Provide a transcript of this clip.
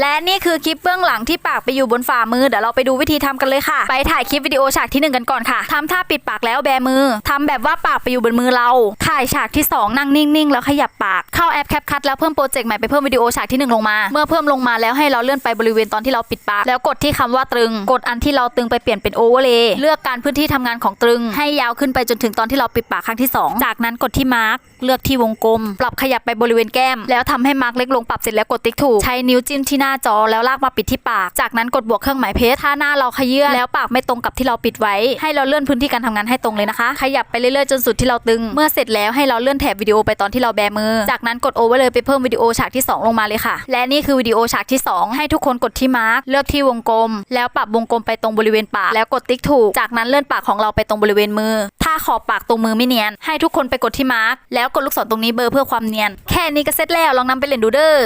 และนี่คือคลิปเบื้องหลังที่ปากไปอยู่บนฝ่ามือเดี๋ยวเราไปดูวิธีทำกันเลยค่ะ ไปถ่ายคลิปวิดีโอฉากที่หนึ่งกันก่อนค่ะทำท่าปิดปากแล้วแบมือทำแบบว่าปากไปอยู่บนมือเรา ถ่ายฉากที่สองนั่งนิ่งๆ แล้วขยับปาก เข้าแอปแคปคัทแล้วเพิ่มโปรเจกต์ใหม่ไปเพิ่มวิดีโอฉากที่หนึ่งลงมา เมื่อเพิ่มลงมาแล้วให้เราเลื่อนไปบริเวณตอนที่เราปิดปาก แล้วกดที่คำว่าตรึง กดอันที่เราตึงไปเปลี่ยนเป็นโอเวอร์เลย์เลือกการพื้นที่ทำงานของตรึง ให้ยาวขึ้นไปจนถึงตอนที่เราปิดปากครั้งที่สองจากนั้นกดที่มาร์กเลือกที่วงกลม ปรับขยับไปบริเวณแก้ม แล้วทำให้มาร์กเล็กลงปรับเสร็จแล้วกดติ๊กถูกใช้นิ้วจิ้มที่หน้าจอแล้วลากมาปิดที่ปาก จากนั้นกดบวกเครื่องหมายเพชรถ้าหน้าเราขยื่นแล้วปากไม่ตรงกับที่เราปิดไว้ ให้เราเลื่อนพื้นที่การทำงานให้ตรงเลยนะคะ ขยับไปเรื่อยๆจนสุดที่เราตึง เมื่อเสร็จแล้วให้เราเลื่อนแถบวิดีโอไปตอนที่เราแบมือ จากนั้นกดโอเวอร์เลยไปเพิ่มวิดีโอฉากที่ 2 ลงมาเลยค่ะ และนี่คือวิดีโอฉากที่ 2 ให้ทุกคนกดที่มาร์กเลือกที่วงกลม แล้วปรับวงกลมไปตรงบริเวณปาก แล้วกดติ๊กถูก จากนั้นเลื่อนปากของเราไปตรงบริเวณมือ ถ้าขอบปากตรงมือไม่เนียน ให้ทุกคนไปกดที่มาร์กแล้วกดลูกศรตรงนี้เบอร์เพื่อความเนียน แค่นี้ก็เสร็จแล้วลองนำไปเล่นดูเด้อ